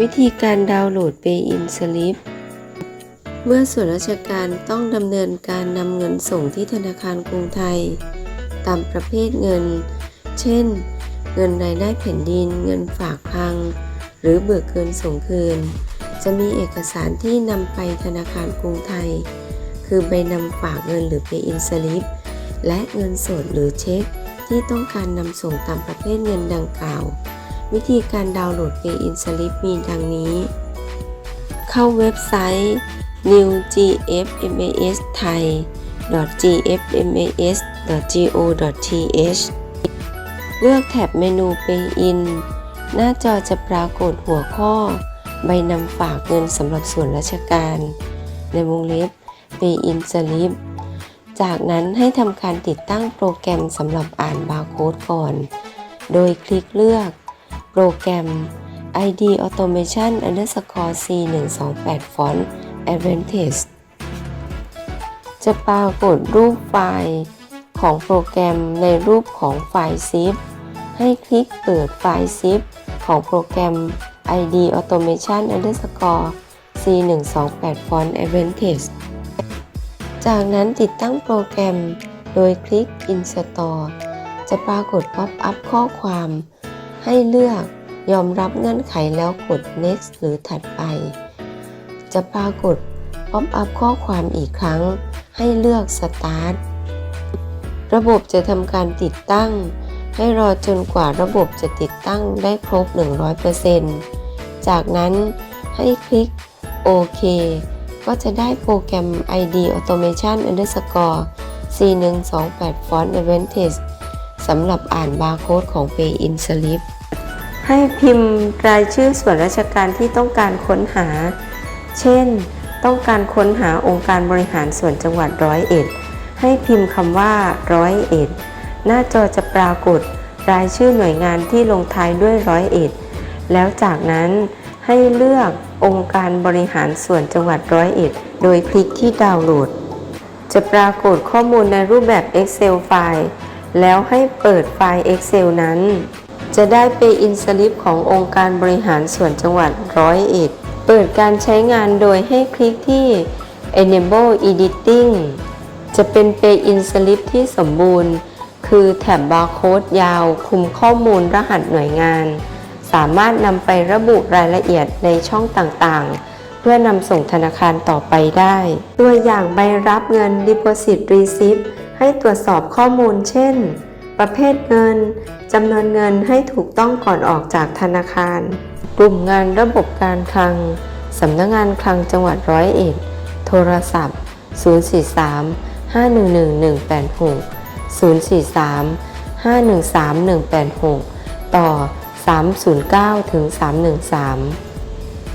วิธีการดาวน์โหลด Pay in Slip เมื่อส่วนราชการต้องดำเนินการนำเงินส่งที่ธนาคารกรุงไทย ตามประเภทเงิน เช่น เงินรายได้แผ่นดิน เงินฝากคลัง หรือเบิกเงินส่งคืน จะมีเอกสารที่นำไปธนาคารกรุงไทย คือใบนำฝากเงินหรือ Pay in Slip และเงินสดหรือเช็คที่ต้องการนำส่งตามประเภทเงินดังกล่าว วิธีการดาวน์โหลด Pay in Slip มีดังนี้ เข้าเว็บไซต์ newgfmas.thai.gfmas.go.th เลือกแท็บเมนู Pay in หน้าจอจะปรากฏหัวข้อ ใบนำฝากเงินสำหรับส่วนราชการ ในวงเล็บ Pay in Slip จากนั้นให้ทำการติดตั้งโปรแกรมสำหรับอ่านบาร์โค้ดก่อน โดยคลิกเลือก โปรแกรม ID Automation underscore C128 Font Advantage จะปรากฏรูปไฟล์ของโปรแกรมในรูปของไฟล์ zip ให้คลิกเปิดไฟล์ zip ของโปรแกรม ID Automation underscore C128 Font Advantage จากนั้นติดตั้งโปรแกรมโดยคลิก Install จะปรากฏ Pop up ข้อความ ให้เลือกยอมรับเงื่อนไขแล้วกด next หรือถัดไป จะปรากฏ Pop up ข้อความอีกครั้ง ให้เลือก start ระบบจะทำการติดตั้ง ให้รอจนกว่าระบบจะติดตั้งได้ครบ 100%จากนั้นให้คลิกโอเคก็จะได้โปรแกรม ID Automation Underscore C128 Font Advantage สำหรับอ่านบาร์โค้ดของ Pay in Slip ให้พิมพ์รายชื่อส่วนราชการที่ต้องการค้นหา เช่น ต้องการค้นหาองค์การบริหารส่วนจังหวัดร้อยเอ็ด ให้พิมพ์คำว่าร้อยเอ็ด หน้าจอจะปรากฏรายชื่อหน่วยงานที่ลงท้ายด้วยร้อยเอ็ด แล้วจากนั้นให้เลือกองค์การบริหารส่วนจังหวัดร้อยเอ็ด โดยคลิกที่ดาวน์โหลด จะปรากฏข้อมูลในรูปแบบ Excel ไฟล์ แล้วให้เปิดไฟล์ Excel นั้น จะได้ไปอินสลิปขององค์การบริหารส่วนจังหวัดร้อยเอ็ดเปิดการใช้งานโดยให้คลิกที่ Enable Editing จะเป็น Pay in Slip ที่สมบูรณ์ คือแถบบาร์โค้ดยาวคลุมข้อมูลรหัสหน่วยงาน สามารถนำไประบุรายละเอียดในช่องต่างๆ เพื่อนำส่งธนาคารต่อไปได้ ตัวอย่างใบรับเงิน Deposit Receipt ให้ตรวจสอบข้อมูล เช่น ประเภทเงินจำนวนเงินให้ถูกต้องก่อนออกจากธนาคาร กลุ่มงานระบบการคลังสำนักงานคลังจังหวัดร้อยเอ็ด โทรศัพท์ 043 511 186 043 513 186 ต่อ 309ถึง313